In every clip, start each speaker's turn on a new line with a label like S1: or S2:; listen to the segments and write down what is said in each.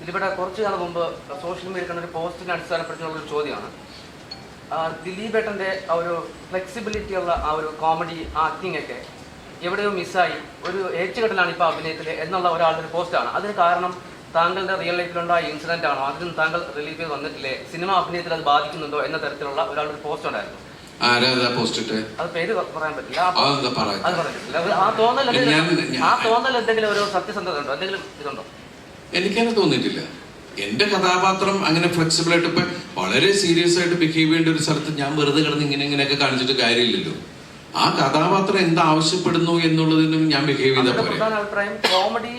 S1: ഇതിവിടെ കുറച്ച് നാൾ മുമ്പ് സോഷ്യൽ മീഡിയ കണ്ട ഒരു പോസ്റ്റിനെ അടിസ്ഥാനപ്പെടുത്തിയുള്ള ഒരു ചോദ്യമാണ്. ദിലീപ് ഏട്ടന്റെ ആ ഒരു ഫ്ലെക്സിബിലിറ്റി ഉള്ള ആ ഒരു കോമഡി ആക്ടിംഗ് ഒക്കെ എവിടെയോ മിസ്സായി. ഒരു ഏച്ചുകെട്ടലാണ് ഇപ്പോൾ അഭിനയത്തിൽ എന്നുള്ള ഒരാളുടെ ഒരു പോസ്റ്റാണ്. അതിന് കാരണം താങ്കളുടെ റിയൽ ലൈഫിലുണ്ടായ ഇൻസിഡന്റ് ആണോ? അതിന് താങ്കൾ റിലീഫ് ചെയ്ത് വന്നിട്ടില്ലേ? സിനിമ അഭിനയത്തിൽ അത് ബാധിക്കുന്നുണ്ടോ എന്ന തരത്തിലുള്ള ഒരാളുടെ ഒരു പോസ്റ്റ് ഉണ്ടായിരുന്നു. അത് പേര് പറയാൻ പറ്റില്ല. അത് പറയാൻ പറ്റില്ല ആ തോന്നൽ
S2: ഞാൻ-
S1: എന്തെങ്കിലും- ആ തോന്നൽ എന്തെങ്കിലും ഒരു സത്യസന്ധത ഉണ്ടോ എന്തെങ്കിലും ഇതുണ്ടോ?
S2: എനിക്കങ്ങനെ തോന്നിയിട്ടില്ല. എന്റെ കഥാപാത്രം അങ്ങനെ ഫ്ലെക്സിബിൾ ആയിട്ട് ഇപ്പൊ വളരെ സീരിയസ് ആയിട്ട് ബിഹേവ് ചെയ്യേണ്ട ഒരു സ്ഥലത്ത് ഞാൻ വെറുതെ കിടന്ന് ഇങ്ങനെ ഇങ്ങനെയൊക്കെ കാണിച്ചിട്ട് കാര്യമില്ലല്ലോ. ആ കഥാപാത്രം എന്ത് ആവശ്യപ്പെടുന്നു എന്നുള്ളതിനും ഞാൻ ബിഹേവ് ചെയ്താൽ
S1: പോലെ അഭിപ്രായം കോമഡി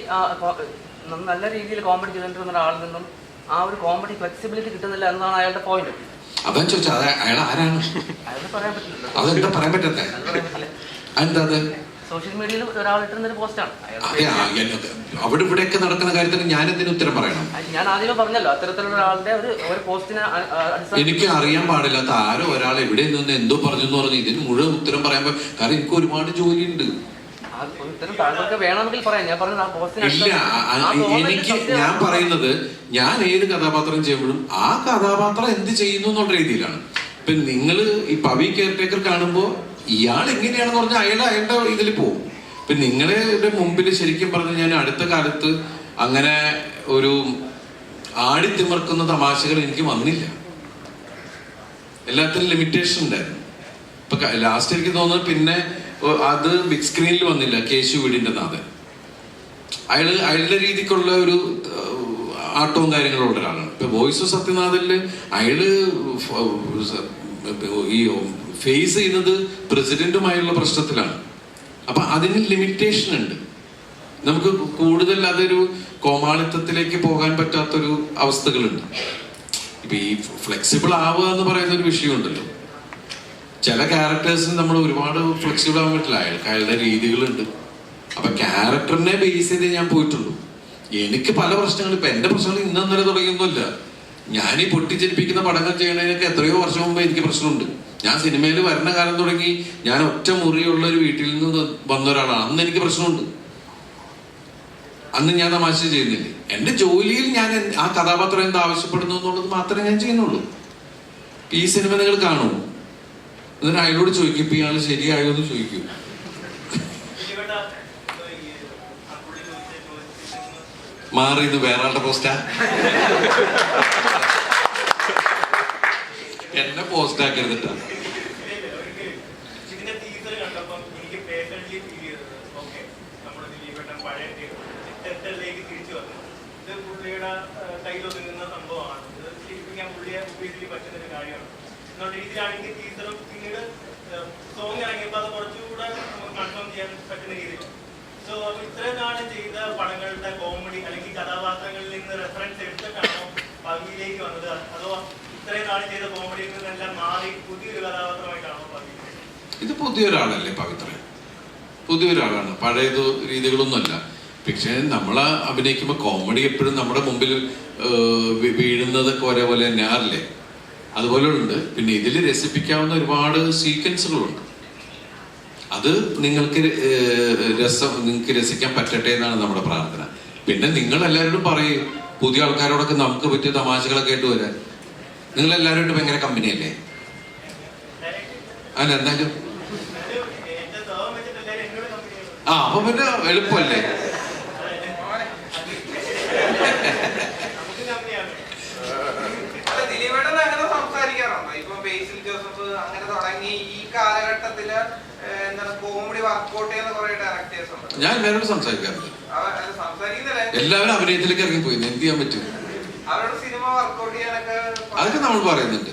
S1: നല്ല രീതിയിൽ കോമഡി ചെയ്തിട്ടുള്ള ഒരാളിൽ നിന്നും ആ ഒരു കോമഡി ഫ്ലെക്സിബിലിറ്റി കിട്ടുന്നില്ല എന്നതാണ് അയാളുടെ പോയിന്റ്
S2: അതാ ചോദിച്ചാ അയാൾ ആരാണ്?
S1: അയാൾക്ക് പറയാൻ പറ്റില്ലല്ലോ.
S2: അതെന്താ പറയാൻ പറ്റത്തെ? എന്താ അത്?
S1: സോഷ്യൽ മീഡിയയിൽ ഒരാൾ പോസ്റ്റാണ്.
S2: അവിടെ ഇവിടെയൊക്കെ നടക്കുന്ന കാര്യത്തിന് ഞാൻ എന്തിനു ഉത്തരം പറയണം?
S1: ഞാൻ ആദ്യമേ പറഞ്ഞല്ലോ അത്തരത്തിലുള്ള ഒരാളുടെ ഒരു ഒരു പോസ്റ്റിനെ
S2: എനിക്ക് അറിയാൻ പാടില്ലാത്ത ആരോ ഒരാൾ എവിടെ നിന്ന് എന്തോ പറഞ്ഞു എന്ന് പറഞ്ഞു ഇതിന് മുഴുവൻ ഉത്തരം പറയാൻ കാരണം എനിക്ക് ഒരുപാട് ജോലിയുണ്ട്.
S1: ആ തോന്നലിന്
S2: എനിക്ക് ഞാൻ പറയുന്നത് ഞാൻ ഏത് കഥാപാത്രം ചെയ്യുമ്പോഴും ആ കഥാപാത്രം എന്ത് ചെയ്യുന്നു എന്നുള്ള രീതിയിലാണ്. ഇപ്പൊ നിങ്ങൾ ഈ പവി കെയർ ടേക്കർ കാണുമ്പോൾ ഇയാൾ എങ്ങനെയാണെന്ന് പറഞ്ഞാൽ അയാൾ അയാളുടെ ഇതിൽ പോകും. ഇപ്പൊ നിങ്ങളുടെ മുമ്പിൽ ശരിക്കും പറഞ്ഞു ഞാൻ അടുത്ത കാലത്ത് അങ്ങനെ ഒരു ആടിത്തിമർക്കുന്ന തമാശകൾ എനിക്ക് വന്നില്ല. എല്ലാത്തിനും ലിമിറ്റേഷൻ ഉണ്ടായിരുന്നു. ഇപ്പൊ ലാസ്റ്റ് എനിക്ക് തോന്നുന്നത് പിന്നെ അത് ബിഗ് സ്ക്രീനിൽ വന്നില്ല കേശു വീടിന്റെ നാഥൻ. അയാൾ അയാളുടെ രീതിക്കുള്ള ഒരു ആട്ടവും കാര്യങ്ങളും ഉള്ള ഒരാളാണ്. ഇപ്പൊ വോയിസ് ഓഫ് സത്യനാഥനിൽ അയാൾ ഈ ഫേസ് ചെയ്യുന്നത് പ്രസിഡന്റുമായുള്ള പ്രശ്നത്തിലാണ്. അപ്പൊ അതിന് ലിമിറ്റേഷൻ ഉണ്ട്. നമുക്ക് കൂടുതൽ അതൊരു കോമാളിത്തത്തിലേക്ക് പോകാൻ പറ്റാത്തൊരു അവസ്ഥകളുണ്ട്. ഇപ്പൊ ഈ ഫ്ലെക്സിബിൾ ആവുക എന്ന് പറയുന്ന ഒരു വിഷയമുണ്ടല്ലോ. ചില ക്യാരക്ടേഴ്സിന് നമ്മൾ ഒരുപാട് ഫ്ലെക്സിബിൾ ആവാൻ പറ്റില്ല. അയാൾക്ക് അയാളുടെ രീതികളുണ്ട്. അപ്പൊ ക്യാരക്ടറിനെ ബേസ് ചെയ്ത് ഞാൻ പോയിട്ടുള്ളൂ. എനിക്ക് പല പ്രശ്നങ്ങളും ഇപ്പൊ എന്റെ പ്രശ്നങ്ങൾ ഇന്ന് ഇന്നലെ തുടങ്ങിയൊന്നുമില്ല. ഞാൻ ഈ പൊട്ടിച്ചിരിപ്പിക്കുന്ന പടങ്ങൾ ചെയ്യണതിനൊക്കെ എത്രയോ വർഷം മുമ്പ് എനിക്ക് പ്രശ്നമുണ്ട്. ഞാൻ സിനിമയിൽ വരുന്ന കാലം തുടങ്ങി ഞാൻ ഒറ്റ മുറിയുള്ള ഒരു വീട്ടിൽ നിന്ന് വന്ന ഒരാളാണ്. അന്ന് എനിക്ക് പ്രശ്നമുണ്ട്. അന്ന് ഞാൻ തമാശ ചെയ്യുന്നില്ല? എന്റെ ജോലിയിൽ ഞാൻ ആ കഥാപാത്രം എന്താ ആവശ്യപ്പെടുന്നു എന്നുള്ളത് മാത്രമേ ഞാൻ ചെയ്യുന്നുള്ളൂ. ഈ സിനിമ നിങ്ങൾ കാണൂ എന്നിട്ട് അയാളോട് ചോദിക്കും ഇപ്പൊ ഇയാൾ ശരിയായോ എന്ന് ചോദിക്കൂ. മാറി ഇത് വേറെ ആളുടെ പോസ്റ്റാ എന്നെ പോസ്റ്റ് ആക്കരുതിട്ട
S3: പിന്നീട് സോങ് ഇറങ്ങിയപ്പോൾ അത് കുറച്ചുകൂടെ നമുക്ക് കൺഫേം ചെയ്യാൻ പറ്റുന്ന രീതിയിൽ സോ ഇത്രയും നാളെ ചെയ്ത പടങ്ങളുടെ കോമഡി അല്ലെങ്കിൽ കഥാപാത്രങ്ങളിൽ നിന്ന് റെഫറൻസ് എടുത്തിട്ടാണോ പകുതിയിലേക്ക് വന്നത്? അതോ ഇത്രയും നാളെ ചെയ്ത കോമഡിയിൽ നിന്നെല്ലാം മാറി പുതിയൊരു കഥാപാത്രമായിട്ടാണോ പകുതി
S2: ഇത് പുതിയൊരാളല്ലേ പവിത്ര? പുതിയൊരാളാണ്. പഴയത് രീതികളൊന്നുമല്ല. പക്ഷേ നമ്മൾ അഭിനയിക്കുമ്പോൾ കോമഡി എപ്പോഴും നമ്മുടെ മുമ്പിൽ വീഴുന്നതൊക്കെ ഒരേപോലെ തന്നെ ആറില്ലേ അതുപോലെ ഉണ്ട് പിന്നെ ഇതിൽ രസിപ്പിക്കാവുന്ന ഒരുപാട് സീക്വൻസുകളുണ്ട് അത് നിങ്ങൾക്ക് രസം നിങ്ങൾക്ക് രസിക്കാൻ പറ്റട്ടെ എന്നാണ് നമ്മുടെ പ്രാർത്ഥന. പിന്നെ നിങ്ങൾ എല്ലാവരോടും പറയും പുതിയ ആൾക്കാരോടൊക്കെ നമുക്ക് പറ്റിയ തമാശകളൊക്കെ ആയിട്ട് വരാൻ. നിങ്ങൾ എല്ലാവരോടും ഭയങ്കര കമ്പനിയല്ലേ അല്ല എന്തായാലും. ആ അപ്പൊ പിന്നെ എളുപ്പമല്ലേ
S3: നമുക്ക് കമ്പനിയാണ്
S4: അല്ല, ദിലീപേട്ടൻ അങ്ങനെ സംസാരിക്കാറുണ്ടോ ഇപ്പൊ ബേസിൽ ജോസഫ് അങ്ങനെ തുടങ്ങി ഈ കാലഘട്ടത്തിൽ ഏഹ്, എന്താണ് കോമഡി വർക്കൗട്ട് ചെയ്യുന്ന കുറെ ഡയറക്ടേഴ്സ് ഉണ്ട്
S2: ഞാൻ എല്ലാവരോടും
S4: സംസാരിക്കാറില്ല.
S2: എല്ലാവരും അഭിനയത്തിലേക്ക് ഇറങ്ങിപ്പോയി എന്ത് ചെയ്യാൻ പറ്റും?
S4: അവരുടെ സിനിമ വർക്കൗട്ട് ചെയ്യാനൊക്കെ
S2: അതൊക്കെ നമ്മൾ പറയുന്നുണ്ട്.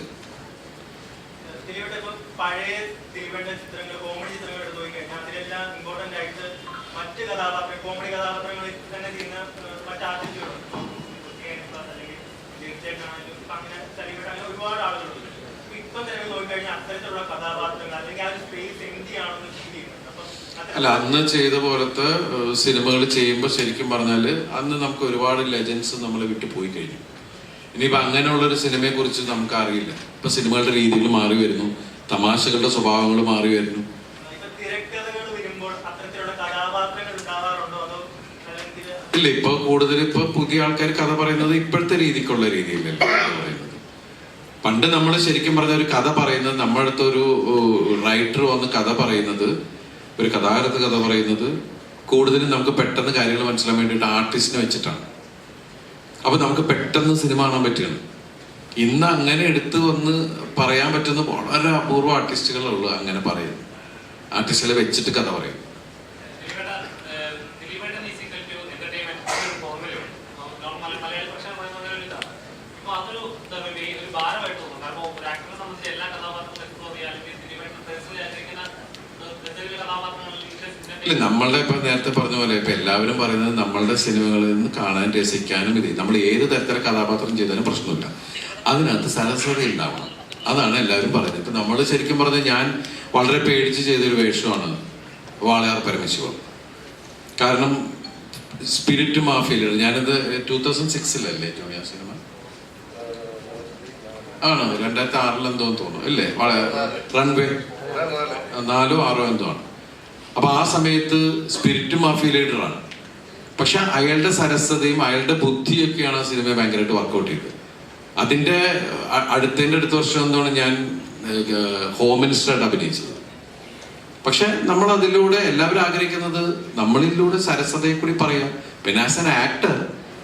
S3: പഴയ ദിലീപേട്ടൻ ചിത്രങ്ങൾ കോമഡി ചിത്രങ്ങൾ എടുത്ത് കഴിഞ്ഞാൽ അതിലെല്ലാം ഇമ്പോർട്ടന്റ് ആയിട്ട് മറ്റ് കോമഡി തന്നെ ചെയ്യുന്ന ഏഹ്, മറ്റ് ആർട്ടിസ്റ്റുകളുണ്ട് അല്ലെങ്കിൽ ജയിച്ചേട്ടാണെങ്കിലും ഇപ്പം അങ്ങനെ ദിലീപേട്ടൻ അങ്ങനെ ഒരുപാട് ആളുകളുണ്ട്. ഇപ്പം തന്നെ നോക്കിക്കഴിഞ്ഞാൽ അത്തരത്തിലുള്ള കഥാപാത്രങ്ങൾ അല്ലെങ്കിൽ ആ ഒരു സ്പേസ് എന്തിയാണെന്ന് ഫീൽ ചെയ്യുന്നുണ്ട് അപ്പം
S2: അല്ല അന്ന് ചെയ്ത പോലത്തെ സിനിമകൾ ചെയ്യുമ്പോൾ ശരിക്കും പറഞ്ഞാൽ അന്ന് നമുക്ക് ഒരുപാട് ലെജൻസ് നമ്മൾ വിട്ടു പോയി കഴിഞ്ഞു. ഇനിയിപ്പോൾ അങ്ങനെയുള്ള ഒരു സിനിമയെ കുറിച്ച് നമുക്ക് അറിയില്ല ഇപ്പൊ സിനിമകളുടെ രീതികൾ മാറി വരുന്നു. തമാശകളുടെ സ്വഭാവങ്ങൾ മാറി വരുന്നു. ഇല്ല ഇപ്പൊ കൂടുതൽ ഇപ്പൊ പുതിയ ആൾക്കാർ കഥ പറയുന്നത് ഇപ്പോഴത്തെ രീതിക്കുള്ള രീതിയിലല്ല പണ്ട് നമ്മൾ ശരിക്കും പറഞ്ഞ ഒരു കഥ പറയുന്നത് നമ്മുടെ അടുത്ത് ഒരു റൈറ്റർ വന്ന് കഥ പറയുന്നത് ഒരു കഥാകൃത്ത് കഥ പറയുന്നത് കൂടുതലും നമുക്ക് പെട്ടെന്ന് കാര്യങ്ങൾ മനസ്സിലാൻ വേണ്ടിയിട്ട് ആർട്ടിസ്റ്റിനെ വെച്ചിട്ടാണ്. അപ്പൊ നമുക്ക് പെട്ടെന്ന് സിനിമ കാണാൻ പറ്റുകയാണ് ഇന്ന് അങ്ങനെ എടുത്തു വന്ന് പറയാൻ പറ്റുന്ന വളരെ അപൂർവ ആർട്ടിസ്റ്റുകളുള്ളൂ അങ്ങനെ പറയുന്നത്. ആർട്ടിസ്റ്റുകളെ വെച്ചിട്ട് കഥ പറയും. ഇല്ല നമ്മളുടെ ഇപ്പൊ നേരത്തെ പറഞ്ഞ പോലെ ഇപ്പൊ എല്ലാവരും പറയുന്നത് നമ്മളുടെ സിനിമകളിൽ നിന്ന് കാണാൻ രസിക്കാനും ഇത് നമ്മൾ ഏത് തരത്തിലെ കഥാപാത്രം ചെയ്താലും പ്രശ്നമില്ല. അതിനകത്ത് സരസ്വത ഉണ്ടാവണം. അതാണ് എല്ലാവരും പറയുന്നത്. ഇപ്പൊ നമ്മൾ ശരിക്കും പറഞ്ഞാൽ ഞാൻ വളരെ പേടിച്ച് ചെയ്തൊരു വേഷമാണ് വാളയാർ പരമശിവം. കാരണം സ്പിരിറ്റ് മാഫിയയിലാണ്. ഞാനിത് ടൂ തൗസൻഡ് സിക്സിലല്ലേ ജോണി ആ സിനിമ? ആണോ? രണ്ടായിരത്തി ആറിലെന്തോന്ന് തോന്നുന്നു. അല്ലേ റൺവേ. നാലോ ആറോ എന്തോ ആണ്. അപ്പൊ ആ സമയത്ത് സ്പിരിറ്റ് മാഫി ലീഡറാണ് പക്ഷെ അയാളുടെ സരസതയും അയാളുടെ ബുദ്ധിയൊക്കെയാണ് ആ സിനിമ ഭയങ്കരമായിട്ട് വർക്കൗട്ട് ചെയ്തത്. അതിന്റെ അടുത്തതിന്റെ അടുത്ത വർഷം എന്താണ് ഞാൻ ഹോം മിനിസ്റ്ററായിട്ട് അഭിനയിച്ചത്. പക്ഷെ നമ്മൾ അതിലൂടെ എല്ലാവരും ആഗ്രഹിക്കുന്നത് നമ്മളിലൂടെ സരസതയെ കൂടി പറയാം. പിന്നെ ആസ് ആൻ ആക്ടർ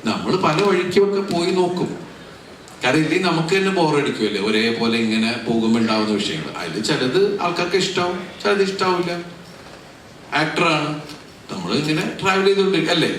S2: നമ്മൾ പല വഴിക്കുമൊക്കെ പോയി നോക്കും. കാരണം ഇല്ലെങ്കിൽ നമുക്ക് തന്നെ ബോറടിക്കുമല്ലേ ഒരേപോലെ ഇങ്ങനെ പോകുമ്പോൾ ഉണ്ടാവുന്ന വിഷയങ്ങൾ അതിൽ ചിലത് ആൾക്കാർക്ക് ഇഷ്ടാവും ചിലത് ഇഷ്ടാവില്ല. ആക്ടറാണ് നമ്മൾ ഇങ്ങനെ ട്രാവൽ ചെയ്തുകൊണ്ടിരിക്കും അല്ലേ?